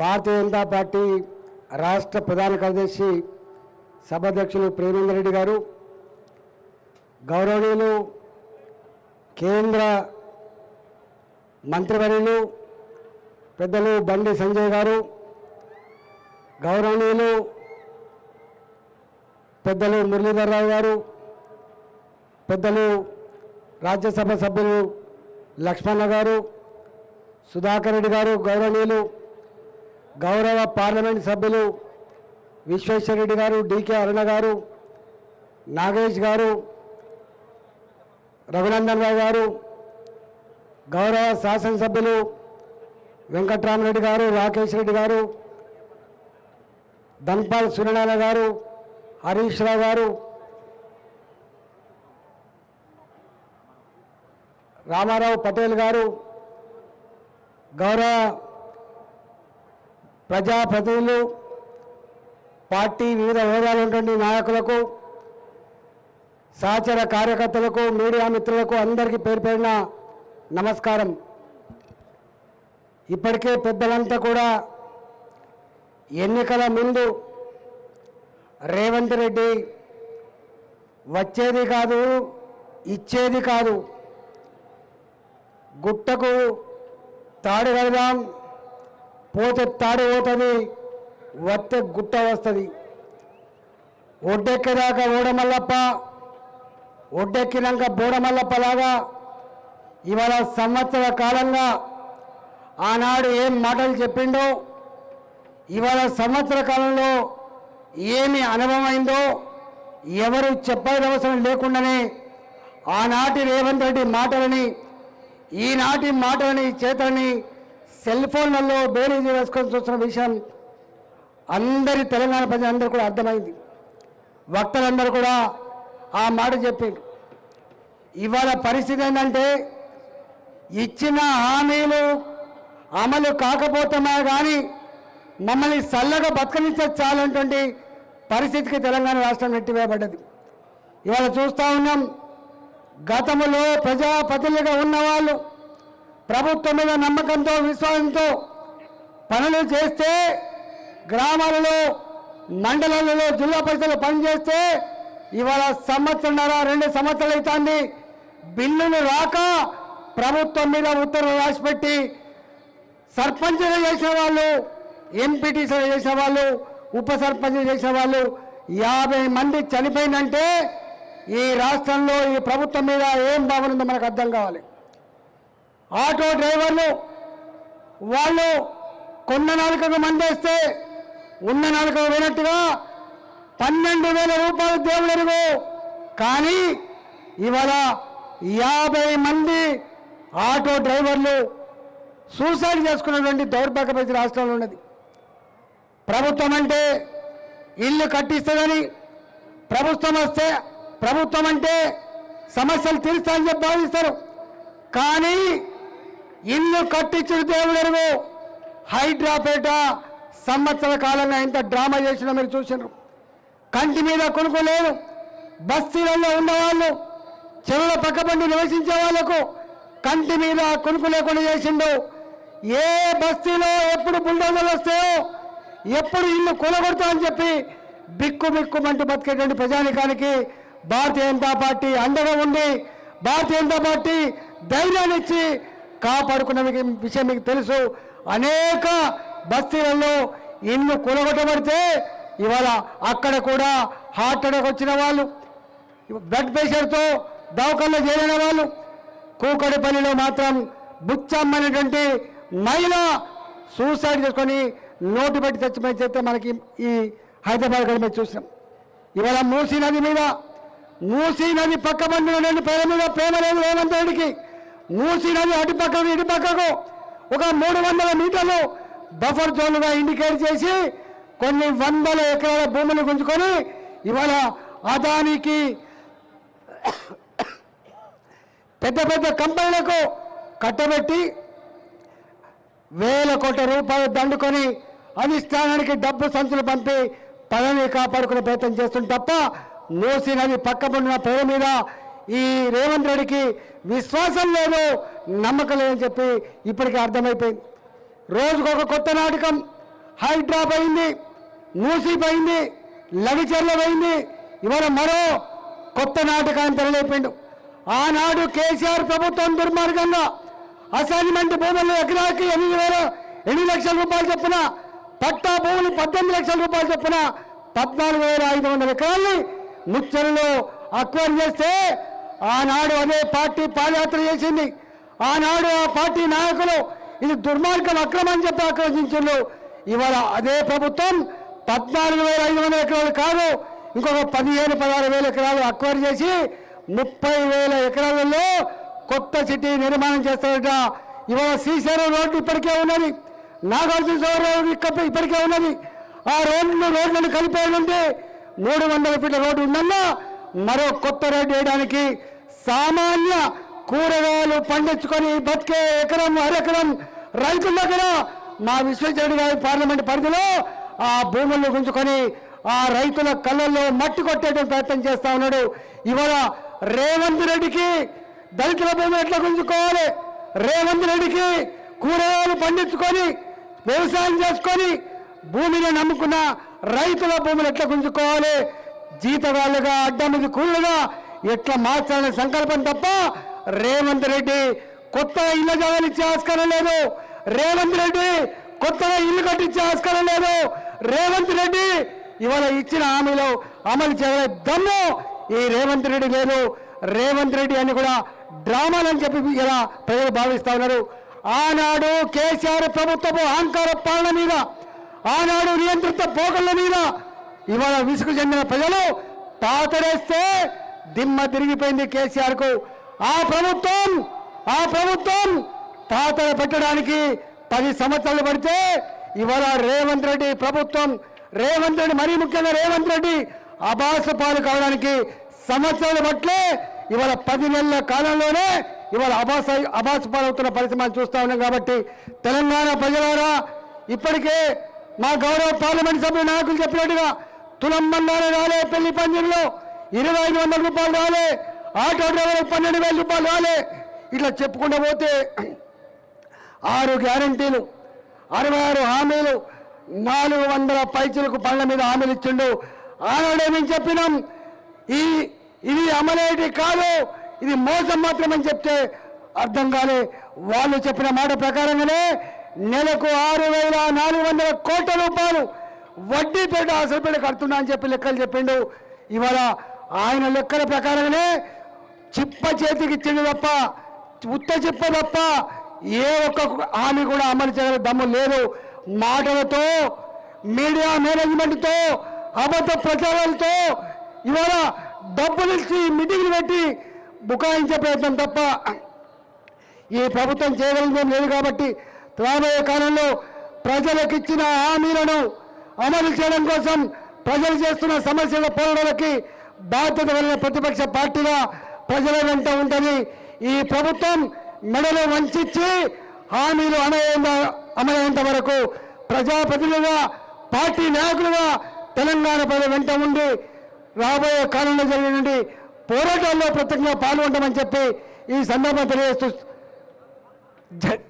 Bharatiya Janata party రాష్ట్ర ప్రధాన కార్యదర్శి సభాధ్యక్షులు ప్రేమేందర్ రెడ్డి గారు గౌరవనీయులు కేంద్ర మంత్రివర్యులు పెద్దలు బండి సంజయ్ గారు గౌరవనీయులు పెద్దలు మురళీధరరావు గారు పెద్దలు రాజ్యసభ సభ్యులు లక్ష్మణ గారు సుధాకర్ రెడ్డి గారు గౌరవనీయులు గౌరవ పార్లమెంట్ సభ్యులు విశ్వేశ్వరరెడ్డి గారు డికే అరుణ గారు నాగేష్ గారు రఘునందన్ రావు గారు గౌరవ శాసనసభ్యులు వెంకట్రామరెడ్డి గారు రాకేష్ రెడ్డి గారు ధన్పాల్ సూర్యనారాయణ గారు హరీష్ రావు గారు రామారావు పటేల్ గారు గౌరవ ప్రజాప్రతినిధులు పార్టీ వివిధ హోదాలు ఉన్నటువంటి నాయకులకు సహచర కార్యకర్తలకు మీడియా మిత్రులకు అందరికీ పేరు పేరిన నమస్కారం. ఇప్పటికే పెద్దలంతా కూడా ఎన్నికల ముందు రేవంత్ రెడ్డి వచ్చేది కాదు ఇచ్చేది కాదు. గుట్టకు తాడు కడదాం పోతే తాడు పోతుంది వస్తే గుట్ట వస్తుంది. ఒడ్డెక్కేదాకా ఓడమల్లప్ప ఒడ్డెక్కినాక బోడమల్లప్పలాగా ఇవాళ సంవత్సర కాలంగా ఆనాడు ఏం మాటలు చెప్పిండో ఇవాళ సంవత్సర కాలంలో ఏమి అనుభవమైందో ఎవరు చెప్పని అవసరం లేకుండానే ఆనాటి రేవంత్ రెడ్డి మాటలని ఈనాటి మాటలని చేతలని సెల్ ఫోన్లలో బేరీజు వేసుకొని చూస్తున్న విషయం అందరి తెలంగాణ ప్రజలందరూ కూడా అర్థమైంది. వక్తలందరూ కూడా ఆ మాట చెప్పిండ్రు. ఇవాళ పరిస్థితి ఏంటంటే ఇచ్చిన హామీలు అమలు కాకపోతున్నా కానీ మమ్మల్ని చల్లగా బతకనిస్తే చాలంటువంటి పరిస్థితికి తెలంగాణ రాష్ట్రం నెట్టివేయబడ్డది. ఇవాళ చూస్తూ ఉన్నాం గతంలో ప్రజాప్రతినిధిగా ఉన్నవాళ్ళు ప్రభుత్వం మీద నమ్మకంతో విశ్వాసంతో పనులు చేస్తే గ్రామాలలో మండలాలలో జిల్లా పరిషత్లు పనిచేస్తే ఇవాళ సంవత్సరంన్నర రెండు సంవత్సరాలు అవుతుంది బిల్లులు రాక ప్రభుత్వం మీద ఉత్తర్వులు రాసిపెట్టి సర్పంచులు చేసిన వాళ్ళు ఎంపీటీసీలు చేసిన వాళ్ళు ఉప సర్పంచులు చేసిన వాళ్ళు యాభై మంది చనిపోయిందంటే ఈ రాష్ట్రంలో ఈ ప్రభుత్వం మీద ఏం బాగుందో మనకు అర్థం కావాలి. ఆటో డ్రైవర్లు వాళ్ళు కొన్న నాలుకకు మందేస్తే ఉన్న నాలుకకు పోయినట్టుగా పన్నెండు వేల రూపాయలు దేవుడెరుగు కానీ ఇవాళ యాభై మంది ఆటో డ్రైవర్లు సూసైడ్ చేసుకున్నటువంటి దౌర్భాగ్య పరిస్థితి రాష్ట్రంలో ఉన్నది. ప్రభుత్వం అంటే ఇల్లు కట్టిస్తుందని ప్రభుత్వం వస్తే ప్రభుత్వం అంటే సమస్యలు తీరుస్తానని చెప్పి భావిస్తారు. కానీ ఇల్లు కట్టించిన దేవుడెరుగు హైడ్రాపేట సంవత్సర కాలంగా ఇంత డ్రామా చేసినా మీరు చూసినారు. కంటి మీద కొనుక్కోలేదు బస్తీలలో ఉన్నవాళ్ళు చెరువుల పక్కబండి నివసించే వాళ్ళకు కంటి మీద కొనుక్కు లేకుండా చేసిండు. ఏ బస్తీలో ఎప్పుడు బుల్డోజర్లు వస్తాయో ఎప్పుడు ఇల్లు కొలగొడతా అని చెప్పి బిక్కు బిక్కుమంటూ బతికేటువంటి ప్రజానికానికి భారతీయ జనతా పార్టీ అండగా ఉండి భారతీయ జనతా పార్టీ ధైర్యాన్నిచ్చి కాపాడుకున్న విషయం మీకు తెలుసు. అనేక బస్తీలలో ఇల్లు కూలగొట్టబడితే ఇవాళ అక్కడ కూడా హార్ట్ అటాక్ వచ్చిన వాళ్ళు బ్లడ్ ప్రెషర్తో దవకల్లో చేరిన వాళ్ళు కూకడిపల్లిలో మాత్రం బుచ్చమ్మనేటువంటి మహిళ సూసైడ్ చేసుకొని నోటు పెట్టి చచ్చిపోయి చెప్తే మనకి ఈ హైదరాబాద్ గడి మీద చూసినాం. ఇవాళ మూసీ నది మీద మూసీ నది పక్క బండిన నేను పేరు మీద ప్రేమ లేదు రేవంత్ రెడ్డికి. మూసీ నది అటు పక్కకు ఇటు పక్కకు. ఒక మూడు వందల మీటర్లు బఫర్ జోన్లుగా ఇండికేట్ చేసి కొన్ని వందల ఎకరాల భూములు గుంజుకొని ఇవాళ అదానికి పెద్ద పెద్ద కంపెనీలకు కట్టబెట్టి వేల కోట్ల రూపాయలు దండుకొని అధిష్టానానికి డబ్బు సంచులు పంపి పదవిని కాపాడుకునే ప్రయత్నం చేస్తుంది తప్ప మూసి నది పక్కనున్న పేరు మీద ఈ రేవంత్ రెడ్డికి విశ్వాసం లేదు నమ్మకం లేదని చెప్పి ఇప్పటికీ అర్థమైపోయింది. రోజుకొక కొత్త నాటకం హైడ్రా పోయింది మూసి పోయింది లగిచెర్ల పోయింది ఇవాళ మరో కొత్త నాటకాన్ని తెరలేపిండు. ఆనాడు కేసీఆర్ ప్రభుత్వం దుర్మార్గంగా అసైన్మెంట్ భూములు ఎకరాకి ఎనిమిది వేల ఎనిమిది లక్షల రూపాయలు చొప్పున పట్టా భూములు పద్దెనిమిది లక్షల రూపాయలు చొప్పున పద్నాలుగు వేల ఐదు వందల ఎకరాల్ని ముచ్చరలో అక్వైర్ చేస్తే ఆనాడు అదే పార్టీ పాదయాత్ర చేసింది. ఆనాడు ఆ పార్టీ నాయకులు ఇది దుర్మార్గం అక్రమం చెప్పి ఆక్రోశించారు ఇవాళ అదే ప్రభుత్వం పద్నాలుగు వేల ఐదు వందల ఎకరాలు కాదు ఇంకొక పదిహేను పదహారు వేల ఎకరాలు అక్వైర్ చేసి ముప్పై వేల ఎకరాలలో కొత్త సిటీ నిర్మాణం చేస్తారట. ఇవాళ శ్రీశైలం రోడ్డు ఇప్పటికే ఉన్నది. నాగార్జున సాగర్ రోడ్డు ఇప్పటికే ఉన్నది. ఆ రోడ్లు రోడ్లను కలిపేయాలంటే మూడు వందల ఫీట్ల రోడ్డు ఉందన్నా మరో కొత్త రోడ్డు వేయడానికి సామాన్య కూరగాయలు పండించుకొని బతికే ఎకరం అరెకరం రైతుల దగ్గర మా విశ్వేశ్వరుడు గారి పార్లమెంట్ పరిధిలో ఆ భూములను గుంజుకొని ఆ రైతుల కళ్ళల్లో మట్టి కొట్టేటువంటి ప్రయత్నం చేస్తా ఉన్నాడు. ఇవాళ రేవంత్ రెడ్డికి దళితుల భూమి ఎట్లా గుంజుకోవాలి? రేవంత్ రెడ్డికి కూరగాయలు పండించుకొని వ్యవసాయం చేసుకొని భూమిని నమ్ముకున్న రైతుల భూములు ఎట్లా గుంజుకోవాలి? జీతగాళ్ళుగా అడ్డమిది కూళ్ళుగా ఎట్లా మార్చాలనే సంకల్పం తప్ప రేవంత్ రెడ్డి కొత్తగా ఇళ్ళ జాగాలు ఇచ్చే ఆస్కారం లేదు. రేవంత్ రెడ్డి కొత్తగా ఇల్లు కట్టించే ఆస్కారం లేదు. రేవంత్ రెడ్డి ఇవాళ ఇచ్చిన హామీలో అమలు చేయలే దమ్ము. ఈ రేవంత్ రెడ్డి లేదు. రేవంత్ రెడ్డి అని కూడా డ్రామాలని చెప్పి ఇలా ప్రజలు భావిస్తా ఉన్నారు. ఆనాడు కేసీఆర్ ప్రభుత్వపు అహంకార పాలన మీద ఆనాడు నియంత్రిత పోకళ్ళ మీద ఇవాళ విసుగు చెందిన ప్రజలు పాతరేస్తే దిమ్మ తిరిగిపోయింది కేసీఆర్కు ఆ ప్రభుత్వం ఆ ప్రభుత్వం పాతర పెట్టడానికి పది సంవత్సరాలు పడితే ఇవాళ రేవంత్ రెడ్డి ప్రభుత్వం రేవంత్ రెడ్డి మరీ ముఖ్యంగా రేవంత్ రెడ్డి అభాస పాలు కావడానికి సంవత్సరాలు పట్లే ఇవాళ పది నెలల కాలంలోనే ఇవాళ అభాస అభాస పాలవుతున్న పరిస్థితి మనం చూస్తా ఉన్నాం కాబట్టి తెలంగాణ ప్రజలారా ఇప్పటికే మా గౌరవ పార్లమెంట్ సభ్యులు నాయకులు చెప్పినట్టుగా తులం బంగారు రాలే పెళ్ళి పందిరిలో ఇరవై ఐదు వందల రూపాయలు రాలే ఆటో డ్రైవర్లకు పన్నెండు వేల రూపాయలు రాలే. ఇట్లా చెప్పుకుంటూ పోతే ఆరు గ్యారంటీలు అరవై ఆరు హామీలు నాలుగు వందల పైచులకు పండ్ల మీద హామీలు ఇచ్చిండు. ఆనాడే మేము చెప్పినాం ఈ ఇది అమలేటి కాదు ఇది మోసం మాత్రమని చెప్తే అర్థం కాలే. వాళ్ళు చెప్పిన మాట ప్రకారంగానే నెలకు ఆరు వేల నాలుగు వందల కోట్ల రూపాయలు వడ్డీపేట అసలుపేట కడుతున్నా అని చెప్పి లెక్కలు చెప్పిండు. ఇవాళ ఆయన లెక్కల ప్రకారంగానే చిప్ప చేతికి ఇచ్చిండు తప్ప ఉత్త చిప్ప తప్ప ఏ ఒక్క హామీ కూడా అమలు చేయగల దమ్ము లేదు. మాటలతో మీడియా మేనేజ్మెంట్తో అబద్ధ ప్రచారాలతో ఇవాళ డబ్బులు ఇచ్చి మీటింగ్లు పెట్టి బుకాయించే ప్రయత్నం తప్ప ఈ ప్రభుత్వం చేయగలిగేం లేదు కాబట్టి రాబోయే కాలంలో ప్రజలకు ఇచ్చిన హామీలను అమలు చేయడం కోసం ప్రజలు చేస్తున్న సమస్యల పోరాటాలకి బాధ్యత కలిగిన ప్రతిపక్ష పార్టీగా ప్రజల వెంట ఉంటుంది ఈ ప్రభుత్వం మెడలు వంచి హామీలు అమలైన అమలైనంత వరకు ప్రజాప్రతినిధులుగా పార్టీ నాయకులుగా తెలంగాణ ప్రజల వెంట ఉండి రాబోయే కాలంలో జరిగినటువంటి పోరాటాల్లో ప్రత్యేకంగా పాల్గొంటామని చెప్పి ఈ సందర్భం తెలియజేస్తూ జ-